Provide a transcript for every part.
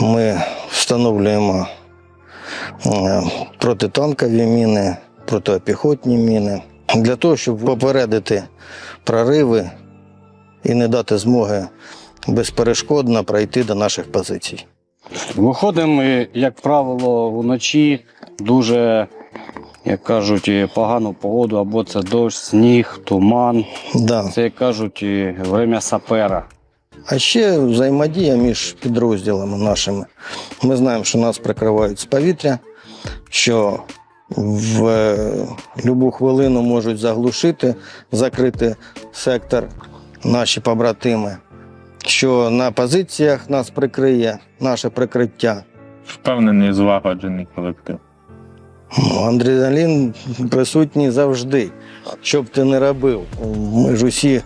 Ми встановлюємо е, протитанкові міни, протипіхотні міни для того, щоб попередити прориви і не дати змоги безперешкодно пройти до наших позицій. Виходимо, ми, як правило, вночі дуже, як кажуть, погану погоду, або це дощ, сніг, туман. Да. Це, як кажуть, время сапера. А ще взаємодія між підрозділами нашими. Ми знаємо, що нас прикривають з повітря, що в е, будь-яку хвилину можуть заглушити, закрити сектор наші побратими, що на позиціях нас прикриє наше прикриття. Впевнений, злагоджений колектив. Ну, Адреналін присутній завжди. Що б ти не робив. Ми ж усі,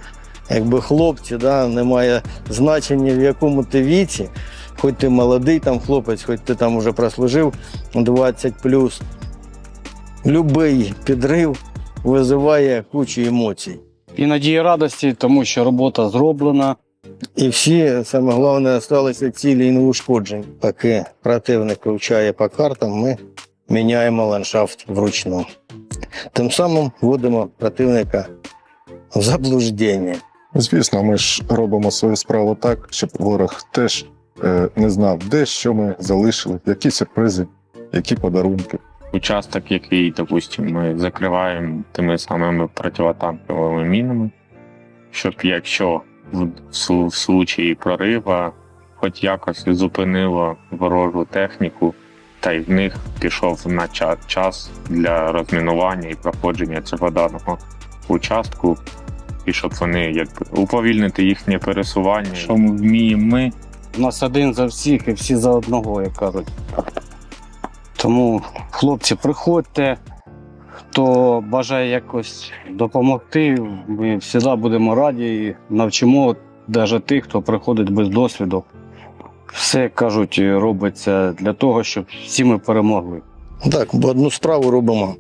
якби хлопці, да, немає значення, в якому ти віці. Хоч ти молодий там хлопець, хоч ти там вже прослужив 20 Любий підрив визиває кучу емоцій. І радості, тому що робота зроблена. І всі, саме головне, залишилися цілі і неушкоджені. Поки противник вивчає по картам, ми міняємо ландшафт вручну. Тим самим вводимо противника в заблуждення. Звісно, ми ж робимо свою справу так, щоб ворог теж е, не знав, де що ми залишили, які сюрпризи, які подарунки. Участок, який, допустимо, ми закриваємо тими самими противотанковими мінами, щоб якщо в, су- в случаї прорива хоч якось зупинило ворожу техніку, та й в них пішов на час для розмінування і проходження цього даного участку, і щоб вони якби уповільнити їхнє пересування. Що ми вміємо ми, У нас один за всіх і всі за одного, як кажуть. Тому, хлопці, приходьте. Хто бажає якось допомогти, ми завжди будемо раді і навчимо навіть тих, хто приходить без досвіду. Все, як кажуть, робиться для того, щоб всі ми перемогли. Так, бо одну справу робимо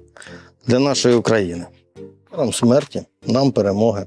для нашої України. Нам смерті, нам перемоги.